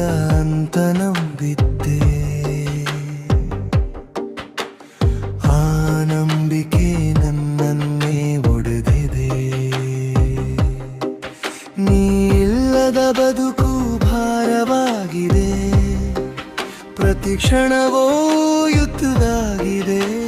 ನಿತ್ಯ ಅಂತ ನಂಬಿದ್ದೆ. ಆ ನಂಬಿಕೆ ನನ್ನನ್ನೇ ಒಡೆದಿದೆ. ನೀಲ್ಲದ ಬದುಕು ಭಾರವಾಗಿದೆ. ಪ್ರತಿ ಕ್ಷಣವೋ ಯುದ್ಧವಾಗಿದೆ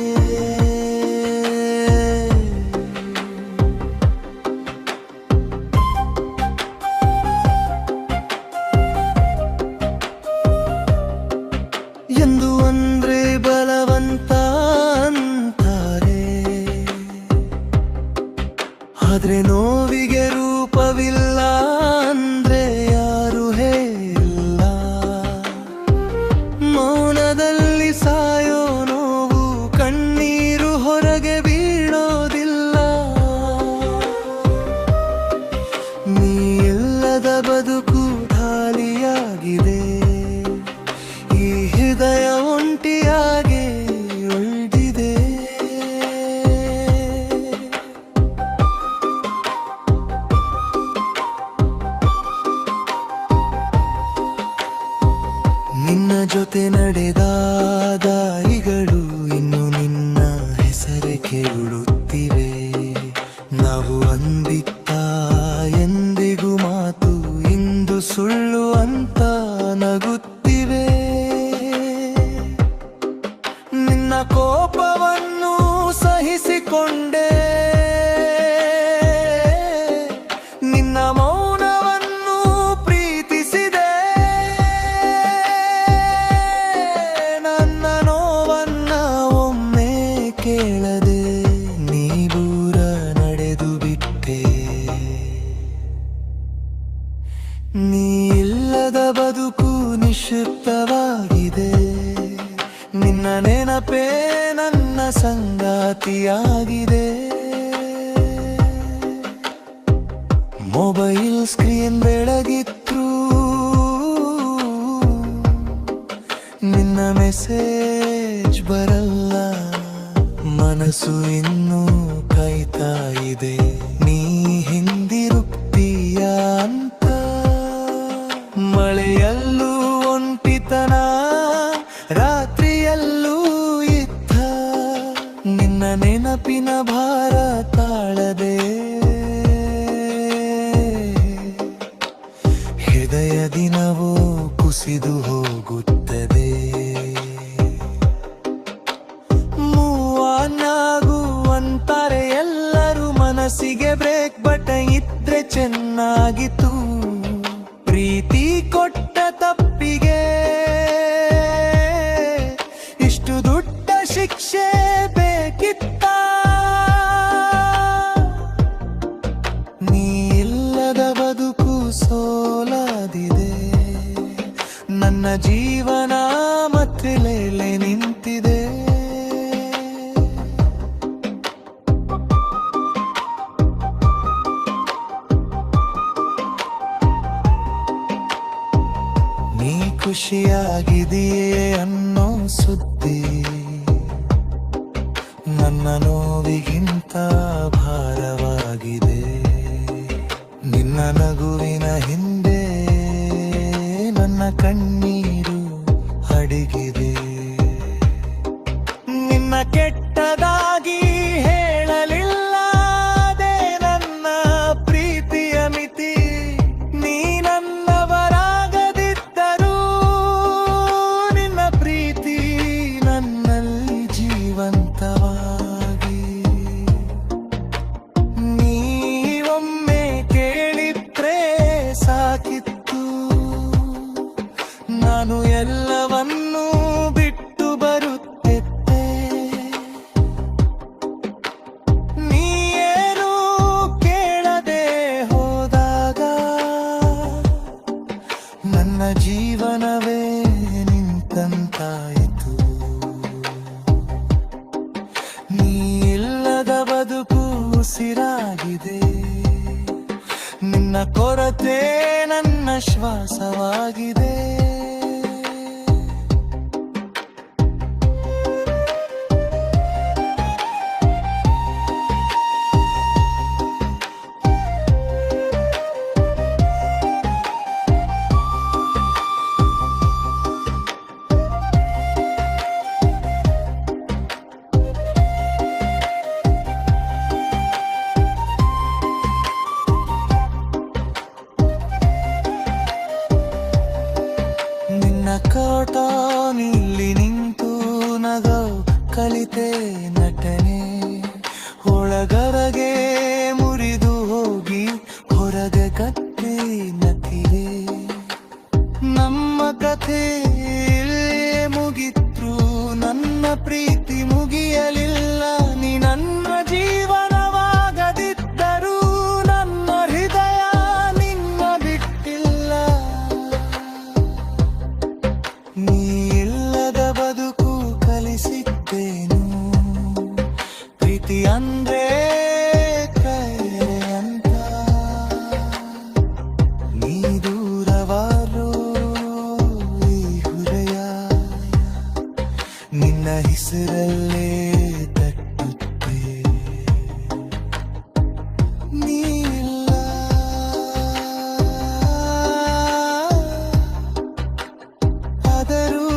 ಸಂಗಾತಿಯಾಗಿದೆ. ಮೊಬೈಲ್ ಸ್ಕ್ರೀನ್ ಬೆಳಗಿತ್ರು ನಿನ್ನ ಮೆಸೇಜ್ ಬರಲ್ಲ. ಮನಸ್ಸು ಇನ್ನೂ ಕೈತಾಯಿದೆ ಇದೆ. ನೀ pinab. ನನ್ನ ಜೀವನ ಮತ್ತಿಲೇಲೆ ನಿಂತಿದೆ. ನೀ ಖುಷಿಯಾಗಿದೆಯೇ ಅನ್ನೋ ಸುದ್ದಿ. ನನ್ನ ನೋವಿಗಿಂತ ಭಾರವಾಗಿದೆ. ನಿನ್ನ ನಗುವಿನ ಹಿಂದೆ 等你 ನಾನು ಎಲ್ಲವನ್ನೂ ಬಿಟ್ಟು ಬರುತ್ತಿದ್ದೆ. ನೀನು ಕೇಳದೆ ಹೋದಾಗ ನನ್ನ ಜೀವನವೇ ನಿಂತಂತಾಯಿತು. ನೀ ಇಲ್ಲದ ಬದುಕು ಉಸಿರಾಗಿದೆ. ನಿನ್ನ ಕೊರತೆ ನನ್ನ ಶ್ವಾಸವಾಗಿದೆ. ನಟನೆ ಒಳಗರಗೆ ಮುರಿದು ಹೋಗಿ ಹೊರಗೆ ಕತ್ತೆ ನತಿರೆ ನಮ್ಮ ಕಥೆ ಮುಗಿತ್ರು ನನ್ನ ಪ್ರೀತಿ ಹೆಸರಲ್ಲೇ ತಟ್ಟುತ್ತೆ ನೀಲ್ಲ ಆದರೂ